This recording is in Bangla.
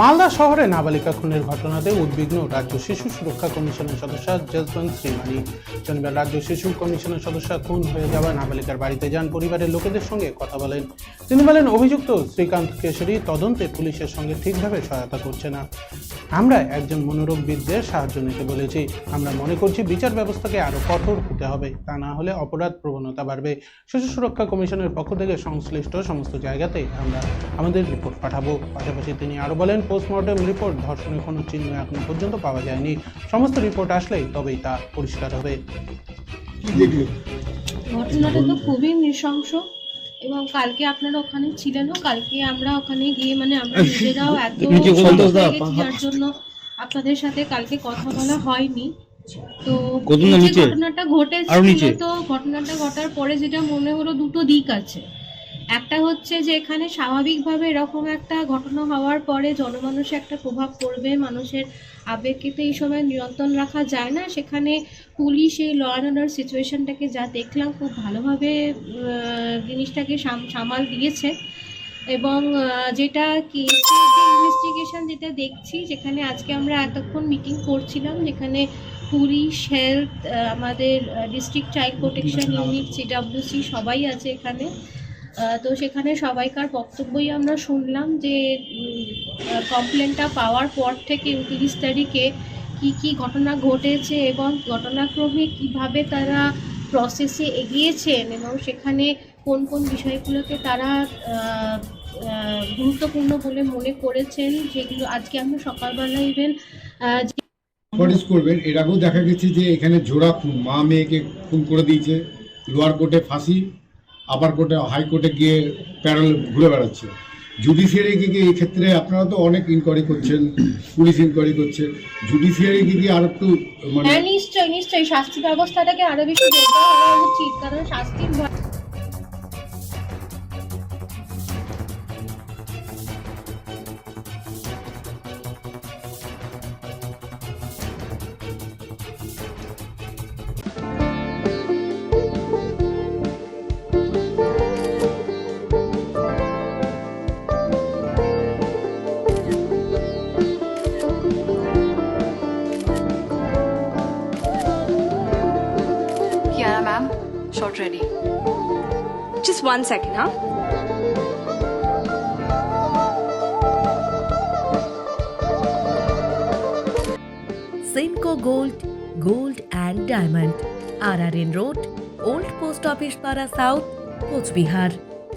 মালদা শহরে নাবালিকা খুনের ঘটনাতে উদ্বিগ্ন রাজ্য শিশু সুরক্ষা কমিশনের সদস্য জসবন্ত শ্রীমানি। শনিবার রাজ্য শিশু কমিশনের সদস্য খুন হয়ে যাওয়া নাবালিকার বাড়িতে যান পরিবারের লোকেদের সঙ্গে কথা বলেন তিনি বলেন অভিযুক্ত শ্রীকান্ত কেশরী তদন্তে পুলিশের সঙ্গে ঠিকভাবে সহায়তা করছে না। আমরা একজন মনোরোগবিদদের সাহায্য নিতে বলেছি। আমরা মনে করছি বিচার ব্যবস্থাকে আরও কঠোর হতে হবে। তা না হলে অপরাধ প্রবণতা বাড়বে। শিশু সুরক্ষা কমিশনের পক্ষ থেকে সংশ্লিষ্ট সমস্ত জায়গাতে আমরা আমাদের রিপোর্ট পাঠাবো। পাশাপাশি তিনি আরও বলেন পোস্টমর্টম রিপোর্ট ধর্ষণের কোনো চিহ্ন এখনও পর্যন্ত পাওয়া যায়নি। সমস্ত রিপোর্ট আসলেই তবেই তা পরিষ্কার হবে। ঘটনাটা তো খুবই নৃশংস। এবং কালকে আপনারা ওখানে ছিলেনও কালকে আমরা ওখানে গিয়ে মানে আমরা নিজেরাও এত যার জন্য আপনাদের সাথে কালকে কথা বলা হয়নি। তো ঘটনাটা ঘটেছে তো ঘটনাটা ঘটার পরে যেটা মনে হলো দুটো দিক আছে। একটা হচ্ছে যে এখানে স্বাভাবিকভাবে এরকম একটা ঘটনা হওয়ার পরে জনমানুষে একটা প্রভাব পড়বে, মানুষের আবেগকে তো এই সময় নিয়ন্ত্রণ রাখা যায় না। সেখানে পুলিশ এই ল অ্যান্ড অর্ডার সিচুয়েশনটাকে যা দেখলাম, খুব ভালোভাবে জিনিসটাকে সাম- সামাল দিয়েছে। এবং যেটা কেসের যে ইনভেস্টিগেশন যেটা দেখছি, যেখানে আজকে আমরা এতক্ষণ মিটিং করছিলাম, যেখানে পুলিশ হেলথ আমাদের district child protection unit CWC সবাই আছে এখানে। তো সেখানে সবাইকার বক্তব্যই আমরা শুনলাম যে কমপ্লেনটা পাওয়ার পর থেকে উনত্রিশ তারিখে কি কি ঘটনা ঘটেছে এবং ঘটনাক্রমে কীভাবে তারা প্রসেসে এগিয়েছেন এবং সেখানে কোন কোন বিষয়গুলোকে তারা গুরুত্বপূর্ণ বলে মনে করেছেন যেগুলো আজকে আমরা সকালবেলা ইভেন সুপারিশ করবেন? এর আগেও দেখা গেছে যে এখানে জোড়া খুন, মা মেয়েকে খুন করে দিয়েছে, লোয়ার কোর্টে ফাঁসি আপার কোর্টে হাইকোর্টে গিয়ে প্যারাল ঘুরে বেড়াচ্ছে। জুডিশিয়ারি গিয়ে এই ক্ষেত্রে আপনারা তো অনেক ইনকোয়ারি করছেন, পুলিশ ইনকোয়ারি করছে। জুডিশিয়ারি গিয়ে আর একটু মানে হ্যাঁ নিশ্চয়ই নিশ্চয়ই। শাস্তি ব্যবস্থাটাকে আরও বেশি উচিত, কারণ শাস্তির lunch already. Just one second, huh? Simco Gold, Gold and Diamond. RRN Road, Old Post Office Para South, Coach Bihar.